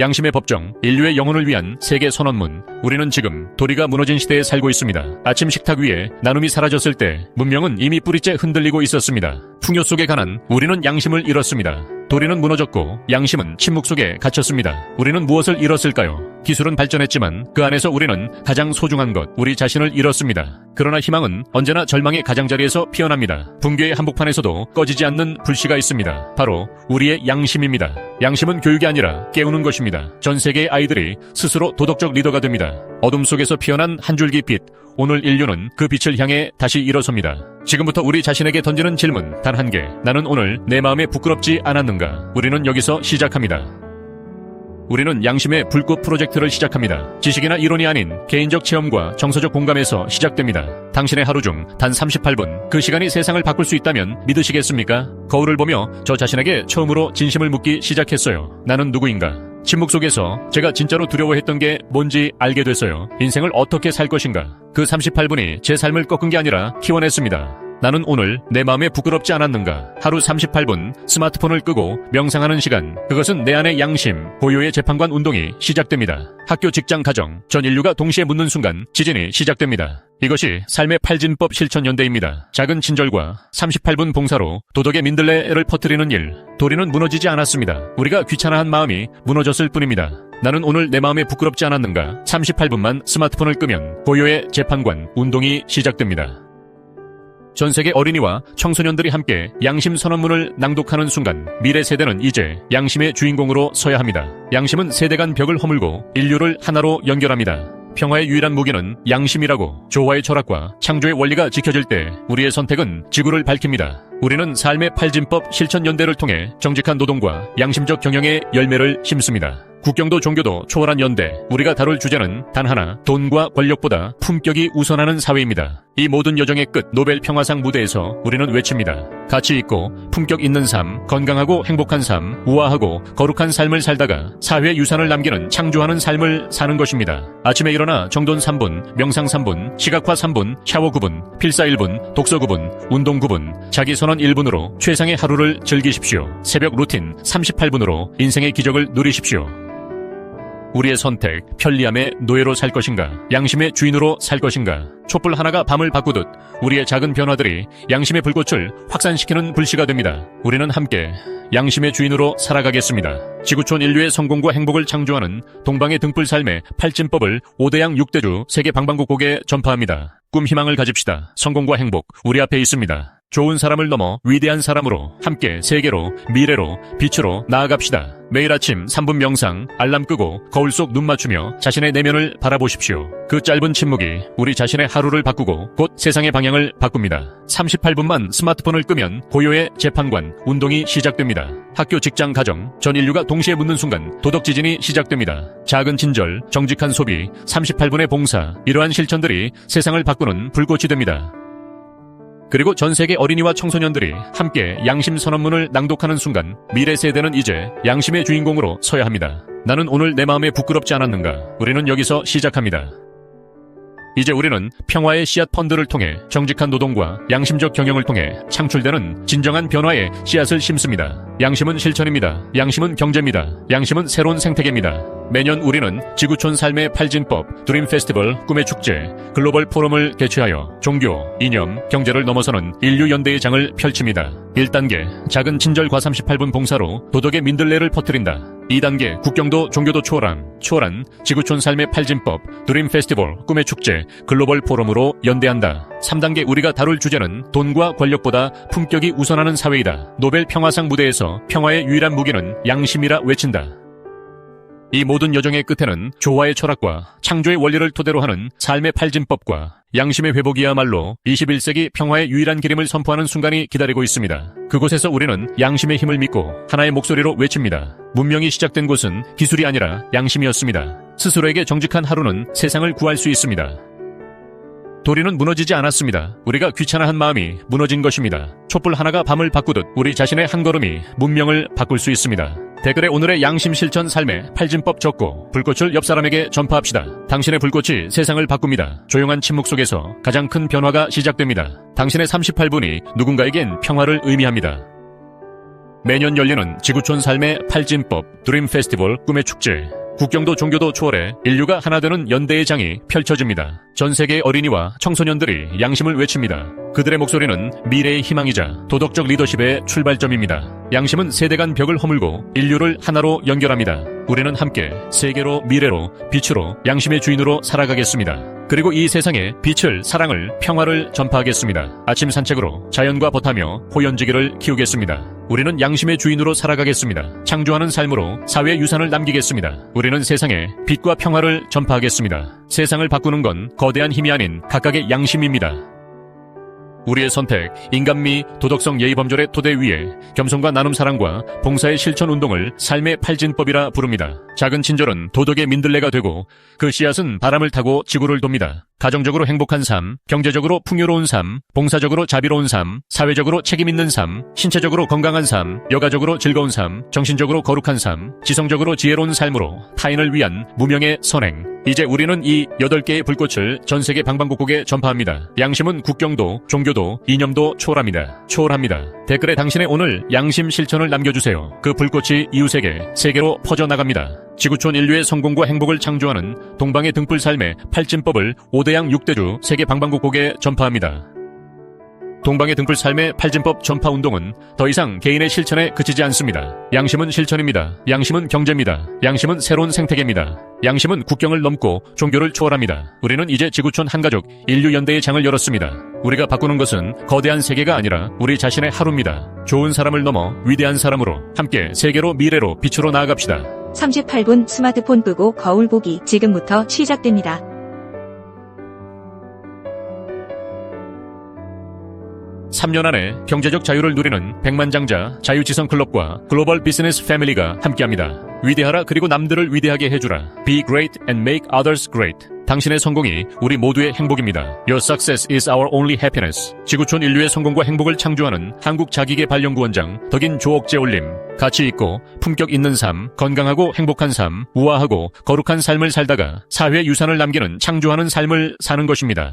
양심의 법정, 인류의 영혼을 위한 세계 선언문. 우리는 지금 도리가 무너진 시대에 살고 있습니다. 아침 식탁 위에 나눔이 사라졌을 때 문명은 이미 뿌리째 흔들리고 있었습니다. 풍요 속에 가난 우리는 양심을 잃었습니다. 도리는 무너졌고 양심은 침묵 속에 갇혔습니다. 우리는 무엇을 잃었을까요? 기술은 발전했지만 그 안에서 우리는 가장 소중한 것, 우리 자신을 잃었습니다. 그러나 희망은 언제나 절망의 가장자리에서 피어납니다. 붕괴의 한복판에서도 꺼지지 않는 불씨가 있습니다. 바로 우리의 양심입니다. 양심은 교육이 아니라 깨우는 것입니다. 전 세계의 아이들이 스스로 도덕적 리더가 됩니다. 어둠 속에서 피어난 한 줄기 빛, 오늘 인류는 그 빛을 향해 다시 일어섭니다. 지금부터 우리 자신에게 던지는 질문 단 한 개. 나는 오늘 내 마음에 부끄럽지 않았는가? 우리는 여기서 시작합니다. 우리는 양심의 불꽃 프로젝트를 시작합니다. 지식이나 이론이 아닌 개인적 체험과 정서적 공감에서 시작됩니다. 당신의 하루 중 단 38분, 그 시간이 세상을 바꿀 수 있다면 믿으시겠습니까? 거울을 보며 저 자신에게 처음으로 진심을 묻기 시작했어요. 나는 누구인가? 침묵 속에서 제가 진짜로 두려워했던 게 뭔지 알게 됐어요. 인생을 어떻게 살 것인가? 그 38분이 제 삶을 꺾은 게 아니라 키워냈습니다. 나는 오늘 내 마음에 부끄럽지 않았는가? 하루 38분 스마트폰을 끄고 명상하는 시간. 그것은 내 안의 양심, 고요의 재판관 운동이 시작됩니다. 학교, 직장, 가정, 전 인류가 동시에 묻는 순간 지진이 시작됩니다. 이것이 삶의 팔진법 실천 연대입니다. 작은 친절과 38분 봉사로 도덕의 민들레를 퍼뜨리는 일. 도리는 무너지지 않았습니다. 우리가 귀찮아한 마음이 무너졌을 뿐입니다. 나는 오늘 내 마음에 부끄럽지 않았는가? 38분만 스마트폰을 끄면 고요의 재판관 운동이 시작됩니다. 전 세계 어린이와 청소년들이 함께 양심 선언문을 낭독하는 순간 미래 세대는 이제 양심의 주인공으로 서야 합니다. 양심은 세대 간 벽을 허물고 인류를 하나로 연결합니다. 평화의 유일한 무기는 양심이라고 조화의 철학과 창조의 원리가 지켜질 때 우리의 선택은 지구를 밝힙니다. 우리는 삶의 팔진법 실천 연대를 통해 정직한 노동과 양심적 경영의 열매를 심습니다. 국경도 종교도 초월한 연대, 우리가 다룰 주제는 단 하나, 돈과 권력보다 품격이 우선하는 사회입니다. 이 모든 여정의 끝, 노벨 평화상 무대에서 우리는 외칩니다. 가치 있고 품격 있는 삶, 건강하고 행복한 삶, 우아하고 거룩한 삶을 살다가 사회 유산을 남기는 창조하는 삶을 사는 것입니다. 아침에 일어나 정돈 3분, 명상 3분, 시각화 3분, 샤워 9분, 필사 1분, 독서 9분, 운동 9분, 자기 선언 1분으로 최상의 하루를 즐기십시오. 새벽 루틴 38분으로 인생의 기적을 누리십시오. 우리의 선택, 편리함의 노예로 살 것인가, 양심의 주인으로 살 것인가, 촛불 하나가 밤을 바꾸듯 우리의 작은 변화들이 양심의 불꽃을 확산시키는 불씨가 됩니다. 우리는 함께 양심의 주인으로 살아가겠습니다. 지구촌 인류의 성공과 행복을 창조하는 동방의 등불 삶의 팔진법을 5대양 6대주 세계 방방곡곡에 전파합니다. 꿈 희망을 가집시다. 성공과 행복 우리 앞에 있습니다. 좋은 사람을 넘어 위대한 사람으로 함께 세계로 미래로 빛으로 나아갑시다. 매일 아침 3분 명상 알람 끄고 거울 속 눈 맞추며 자신의 내면을 바라보십시오. 그 짧은 침묵이 우리 자신의 하루를 바꾸고 곧 세상의 방향을 바꿉니다. 38분만 스마트폰을 끄면 고요의 재판관 운동이 시작됩니다. 학교, 직장, 가정 전 인류가 동시에 묻는 순간 도덕 지진이 시작됩니다. 작은 친절, 정직한 소비, 38분의 봉사 이러한 실천들이 세상을 바꾸는 불꽃이 됩니다. 그리고 전 세계 어린이와 청소년들이 함께 양심 선언문을 낭독하는 순간 미래 세대는 이제 양심의 주인공으로 서야 합니다. 나는 오늘 내 마음에 부끄럽지 않았는가? 우리는 여기서 시작합니다. 이제 우리는 평화의 씨앗 펀드를 통해 정직한 노동과 양심적 경영을 통해 창출되는 진정한 변화의 씨앗을 심습니다. 양심은 실천입니다. 양심은 경제입니다. 양심은 새로운 생태계입니다. 매년 우리는 지구촌 삶의 팔진법, 드림 페스티벌, 꿈의 축제, 글로벌 포럼을 개최하여 종교, 이념, 경제를 넘어서는 인류 연대의 장을 펼칩니다. 1단계 작은 친절과 38분 봉사로 도덕의 민들레를 퍼뜨린다. 2단계 국경도 종교도 초월함, 초월한 지구촌 삶의 팔진법, 드림 페스티벌, 꿈의 축제, 글로벌 포럼으로 연대한다. 3단계 우리가 다룰 주제는 돈과 권력보다 품격이 우선하는 사회이다. 노벨 평화상 무대에서 평화의 유일한 무기는 양심이라 외친다. 이 모든 여정의 끝에는 조화의 철학과 창조의 원리를 토대로 하는 삶의 팔진법과 양심의 회복이야말로 21세기 평화의 유일한 기림을 선포하는 순간이 기다리고 있습니다. 그곳에서 우리는 양심의 힘을 믿고 하나의 목소리로 외칩니다. 문명이 시작된 곳은 기술이 아니라 양심이었습니다. 스스로에게 정직한 하루는 세상을 구할 수 있습니다. 도리는 무너지지 않았습니다. 우리가 귀찮아한 마음이 무너진 것입니다. 촛불 하나가 밤을 바꾸듯 우리 자신의 한 걸음이 문명을 바꿀 수 있습니다. 댓글에 오늘의 양심 실천 삶의 팔진법 적고 불꽃을 옆 사람에게 전파합시다. 당신의 불꽃이 세상을 바꿉니다. 조용한 침묵 속에서 가장 큰 변화가 시작됩니다. 당신의 38분이 누군가에겐 평화를 의미합니다. 매년 열리는 지구촌 삶의 팔진법 드림 페스티벌 꿈의 축제. 국경도 종교도 초월해 인류가 하나 되는 연대의 장이 펼쳐집니다. 전 세계 어린이와 청소년들이 양심을 외칩니다. 그들의 목소리는 미래의 희망이자 도덕적 리더십의 출발점입니다. 양심은 세대 간 벽을 허물고 인류를 하나로 연결합니다. 우리는 함께 세계로 미래로 빛으로 양심의 주인으로 살아가겠습니다. 그리고 이 세상에 빛을, 사랑을, 평화를 전파하겠습니다. 아침 산책으로 자연과 벗하며 호연지기를 키우겠습니다. 우리는 양심의 주인으로 살아가겠습니다. 창조하는 삶으로 사회 유산을 남기겠습니다. 우리는 세상에 빛과 평화를 전파하겠습니다. 세상을 바꾸는 건 거대한 힘이 아닌 각각의 양심입니다. 우리의 선택, 인간미, 도덕성 예의범절의 토대 위에 겸손과 나눔 사랑과 봉사의 실천 운동을 삶의 팔진법이라 부릅니다. 작은 친절은 도덕의 민들레가 되고 그 씨앗은 바람을 타고 지구를 돕니다. 가정적으로 행복한 삶, 경제적으로 풍요로운 삶, 봉사적으로 자비로운 삶, 사회적으로 책임있는 삶, 신체적으로 건강한 삶, 여가적으로 즐거운 삶, 정신적으로 거룩한 삶, 지성적으로 지혜로운 삶으로 타인을 위한 무명의 선행. 이제 우리는 이 8개의 불꽃을 전 세계 방방곡곡에 전파합니다. 양심은 국경도, 종교도, 이념도 초월합니다. 초월합니다. 댓글에 당신의 오늘 양심 실천을 남겨주세요. 그 불꽃이 이웃에게, 세계로 퍼져나갑니다. 지구촌 인류의 성공과 행복을 창조하는 동방의 등불 삶의 팔진법을 5대양 6대주 세계 방방곡곡에 전파합니다. 동방의 등불 삶의 팔진법 전파 운동은 더 이상 개인의 실천에 그치지 않습니다. 양심은 실천입니다. 양심은 경제입니다. 양심은 새로운 생태계입니다. 양심은 국경을 넘고 종교를 초월합니다. 우리는 이제 지구촌 한가족 인류 연대의 장을 열었습니다. 우리가 바꾸는 것은 거대한 세계가 아니라 우리 자신의 하루입니다. 좋은 사람을 넘어 위대한 사람으로 함께 세계로 미래로 빛으로 나아갑시다. 38분 스마트폰 끄고 거울 보기 지금부터 시작됩니다. 삼년 안에 경제적 자유를 누리는 백만장자 자유지성 클럽과 글로벌 비즈니스 패밀리가 함께합니다. 위대하라 그리고 남들을 위대하게 해주라. Be great and make others great. 당신의 성공이 우리 모두의 행복입니다. Your success is our only happiness. 지구촌 인류의 성공과 행복을 창조하는 한국 자기개발연구원장 덕인 조옥재 올림. 가치 있고 품격 있는 삶, 건강하고 행복한 삶, 우아하고 거룩한 삶을 살다가 사회 유산을 남기는 창조하는 삶을 사는 것입니다.